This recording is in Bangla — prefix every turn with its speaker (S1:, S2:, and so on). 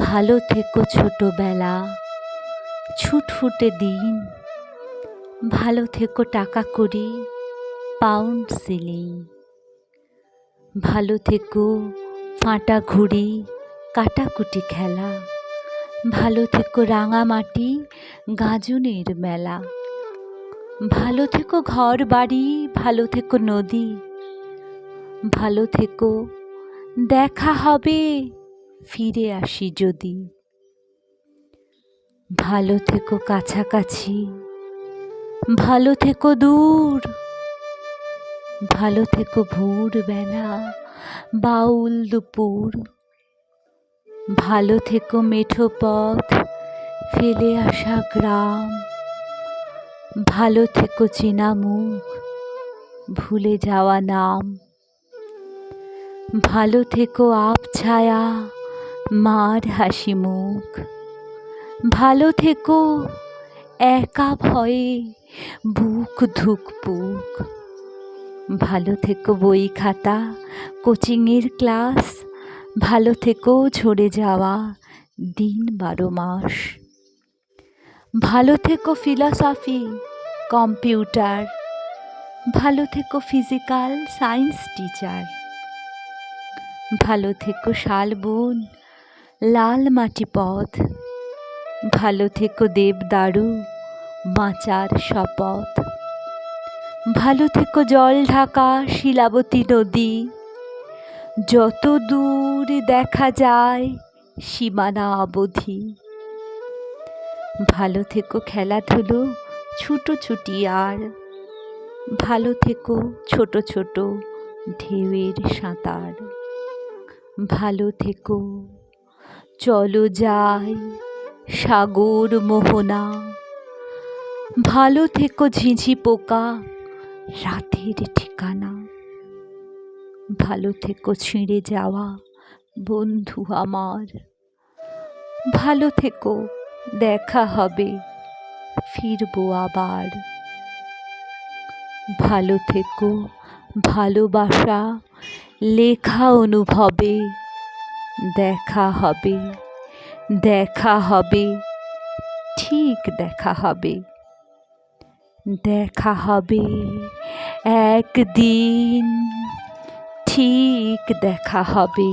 S1: ভালো থেকো ছোটোবেলা। ছুটফুটে দিন। ভালো থেকো টাকা কড়ি পাউন্ড সিলিং ভালো থেকো ফাঁটা ঘুড়ি, কাটাকুটি খেলা। ভালো থেকো রাঙামাটি, গাজনের মেলা। ভালো থেকো ঘর বাড়ি ভালো থেকো নদী। ভালো থেকো, দেখা হবে। ফিরে আসি যদি। ভালো থেকো কাছাকাছি, ভালো থেকো দূর, ভালো থেকো ভোর বেলা বাউল দুপুর। ভালো থেকো মেঠো পথ, ফেলে আসা গ্রাম। ভালো থেকো চেনা মুখ, ভুলে যাওয়া নাম। ভালো থেকো আপ ছায়া মার হাসি মুখ। ভালো থেকো, একা ভয়ে বুক ধুক বুক। ভালো থেকো বই খাতা, কোচিংয়ের ক্লাস। ভালো থেকো ঝরে যাওয়া দিন বারো মাস। ভালো থেকো ফিলসফি, কম্পিউটার। ভালো থেকো ফিজিক্যাল সায়েন্স টিচার। ভালো থেকো শালবন লাল মাটি পথ। ভালো থেকো দেবদারু, বাঁচার শপথ। ভালো থেকো জল ঢাকা, শিলাবতী নদী। যত দূর দেখা যায়, সীমানা অবধি। ভালো থেকো খেলাধুলো ছুটোছুটি আর। ভালো থেকো ছোট ছোট ঢেউয়ের সাঁতার। ভালো থেকো। চলো যাই, সাগর মোহনা। ভালো থেকো ঝিঝি পোকা, রাতের ঠিকানা। ভালো থেকো ছিঁড়ে যাওয়া বন্ধু আমার। ভালো থেকো, দেখা হবে, ফিরবো আবার। ভালো থেকো, ভালোবাসা, লেখা অনুভবে। দেখা হবে দেখা হবে ঠিক দেখা হবে দেখা হবে একদিন ঠিক দেখা হবে।